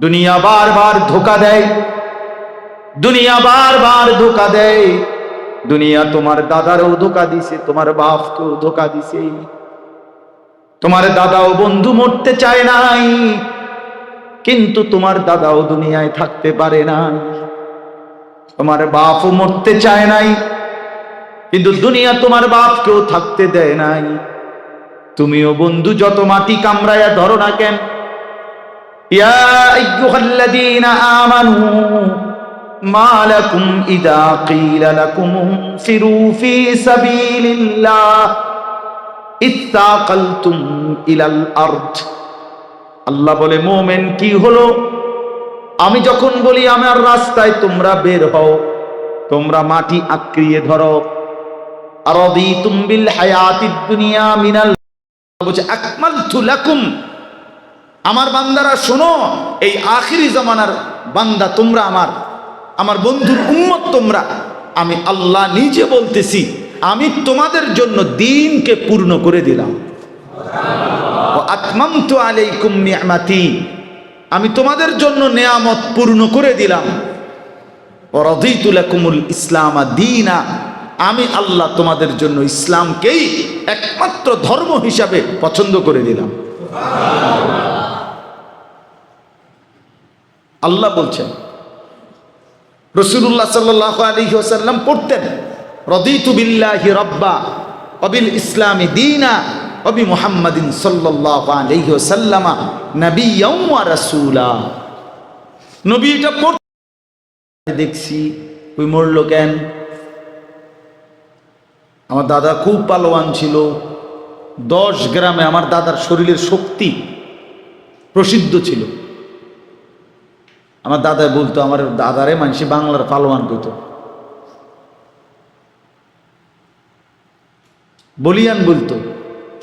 দুনিয়া বারবার ধোকা দেয়। দুনিয়া বারবার ধোকা দেয়। দুনিয়া তোমার দাদারও ধোকা দিছে, তোমার বাপকেও ধোকা দিছে। তোমার দাদাও বন্ধু মরতে চায় নাই, কিন্তু তোমার দাদাও দুনিয়ায় থাকতে পারে নাই। তোমার বাপও মরতে চায় নাই, কিন্তু দুনিয়া তোমার বাপকেও থাকতে দেয় নাই। তুমিও বন্ধু, যত মাটি কামড়ায়া ধরো না কেন ইয়া আইয়ুহাল্লাযীনা আমানু, মা লাকুম ইযা ক্বিলা লাকুম ফিরু ফি সাবিলিল্লাহ, ইত্তাকালতুম ইলাল আরদ। আল্লাহ বলে, মোমেন কি হলো? আমি যখন বলি আমার রাস্তায় তোমরা বের হও, তোমরা মাটি আঁকড়িয়ে ধরো। আর বিল হায়াতিদ দুনিয়া মিনাল, বলছে, আকমালতু লাকুম আমার বান্দারা শোনো, এই আখিরি জমানার বান্দা তোমরা আমার আমার বন্ধুর উম্মত তোমরা। আমি আল্লাহ নিজে বলতেছি, আমি তোমাদের জন্য দিনকে পূর্ণ করে দিলাম। ও আতমামতু আলাইকুম নিয়ামাতি, আমি তোমাদের জন্য নেয়ামত পূর্ণ করে দিলাম। লাকুমুল ইসলামা দীনা, আমি আল্লাহ তোমাদের জন্য ইসলামকেই একমাত্র ধর্ম হিসাবে পছন্দ করে দিলাম। আল্লাহ বলছেন রসুল্লাহ সাল্লাহ আলী পড়তেন, রদিতু রব্বা, অবিল ইসলামী দিনা, অবি মুহাম্মাদিন সাল্লাহ আলাইহি ওসাল্লামা নবিয়্যাও ওয়া নবী এটা পড়তে দেখছি, ওই মরলো কেন? আমার দাদা খুব পালোয়ান ছিল, দশ গ্রামে আমার দাদার শরীরের শক্তি প্রসিদ্ধ ছিল। আমার দাদা বলতো, আমার দাদারে মানুষ বাংলার পালোয়ান কইতো। বলিয়ান বলতো,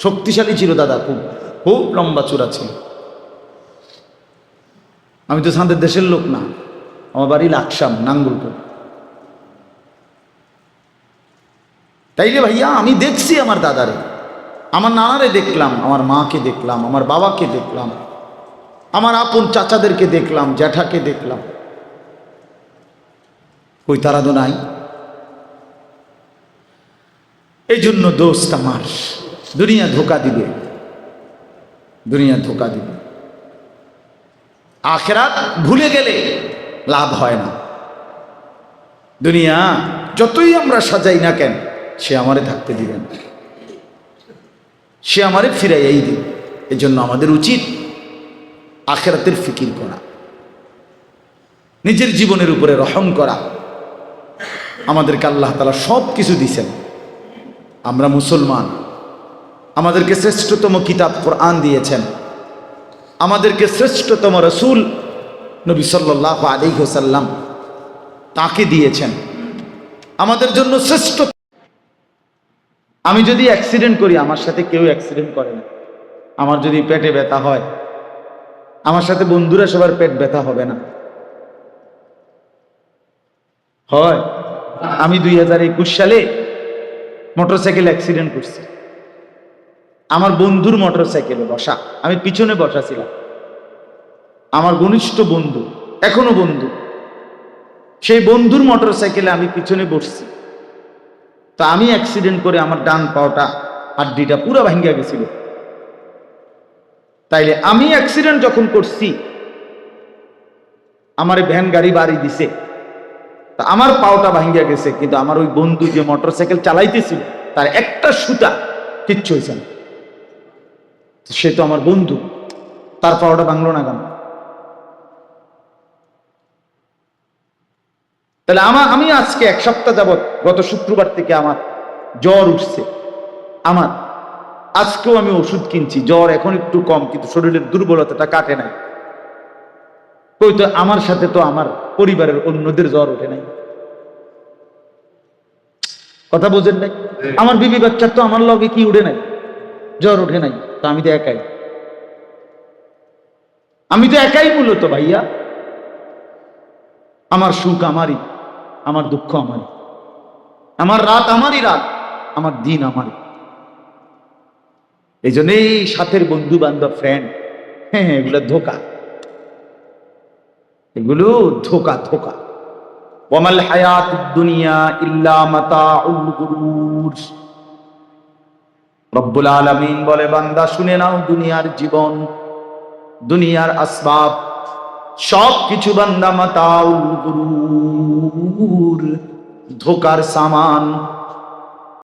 শক্তিশালী ছিল দাদা খুব খুব লম্বা চূড়া ছিল। আমি তো সাঁদের দেশের লোক না, আমার বাড়ি লাকসাম, নাঙ্গুলপুর। তাইলে ভাইয়া, আমি দেখছি আমার দাদারে। আমার নানারে দেখলাম, আমার মাকে দেখলাম, আমার বাবাকে দেখলাম। আমার আপন চাচাদেরকে দেখলাম, জ্যাঠাকে দেখলাম। ওই তারা তো নাই? এই জন্য দোস্ত আমার, দুনিয়া ধোকা দিবে। দুনিয়া ধোকা দিবে। আখেরাত ভুলে গেলে লাভ হয় না। দুনিয়া যতই আমরা সাজাই না কেন, সে আমারে থাকতে দিবেন সে আমারে ফিরাইয়াই দিবে। এই জন্য আমাদের উচিত আখেরাতের ফিকির করা, নিজের জীবনের উপরে রহম করা। আমাদেরকে আল্লাহ তালা সব কিছু দিছেন আমরা মুসলমান। আমাদেরকে শ্রেষ্ঠতম কিতাব কোরআন দিয়েছেন। আমাদেরকে শ্রেষ্ঠতম রসুল নবী সাল্লাহ আলী হোসাল্লাম তাকে দিয়েছেন। আমাদের জন্য শ্রেষ্ঠ। আমি যদি অ্যাক্সিডেন্ট করি, আমার সাথে কেউ অ্যাক্সিডেন্ট করে না। আমার যদি পেটে ব্যথা হয় আমার সাথে বন্ধুরা সবার পেট ব্যথা হবে না। হয়, আমি দুই হাজার একুশ সালে মোটরসাইকেল অ্যাক্সিডেন্ট করছি। আমার বন্ধুর মোটরসাইকেলে বসা, আমি পিছনে বসা ছিলাম। আমার ঘনিষ্ঠ বন্ধু, এখনও বন্ধু, সেই বন্ধুর মোটরসাইকেলে আমি পিছনে বসছি। তা আমি অ্যাক্সিডেন্ট করে আমার ডান পাওটা হাড্ডিটা পুরো ভাঙ্গা গেছিল। তাইলে আমি অ্যাক্সিডেন্ট যখন করছি, আমার ভ্যান গাড়ি বাড়ি দিছে। তা আমার পাওটা ভাঙ্গা গেছে, কিন্তু আমার ওই বন্ধু যে মোটরসাইকেল চালাইতেছিল, তার একটা সুতা কিচ্ছু হয়েছে না। সে তো আমার বন্ধু, তার পাওয়াটা ভাঙলো না কেন? তাহলে আমার আমি আজকে এক সপ্তাহ যাবৎ, গত শুক্রবার থেকে আমার জ্বর উঠছে। আমার আজকেও আমি ওষুধ কিনছি জ্বর এখন একটু কম কিন্তু শরীরের দুর্বলতাটা কাটে নাই। কই তো আমার সাথে তো আমার পরিবারের অন্যদের জ্বর ওঠে নাই। কথা বোঝেন নাই? আমার বিবি বাচ্চার তো আমার লগে কি উঠে নাই? জ্বর ওঠে নাই তো আমি তো একাই। আমি তো একাই মূলত ভাইয়া। আমার সুখ আমারই আমার দুঃখ আমারই। আমার রাত আমারই রাত আমার দিন আমারই। এই জন্য এই সাথের বন্ধু বান্ধব ফ্রেন্ড হ্যাঁ হ্যাঁ এগুলো ধোকা। এগুলো ধোকা ধোকা। ওয়ামাল হায়াত দুনিয়া ইল্লা মাতাউল গুরুর। রব্বুল আলামিন বলে, বান্দা, শুনে নাও দুনিয়ার জীবন, দুনিয়ার আসবাব। সব কিছু বান্দা মাতাউল গুরুর। ধোকার সামান।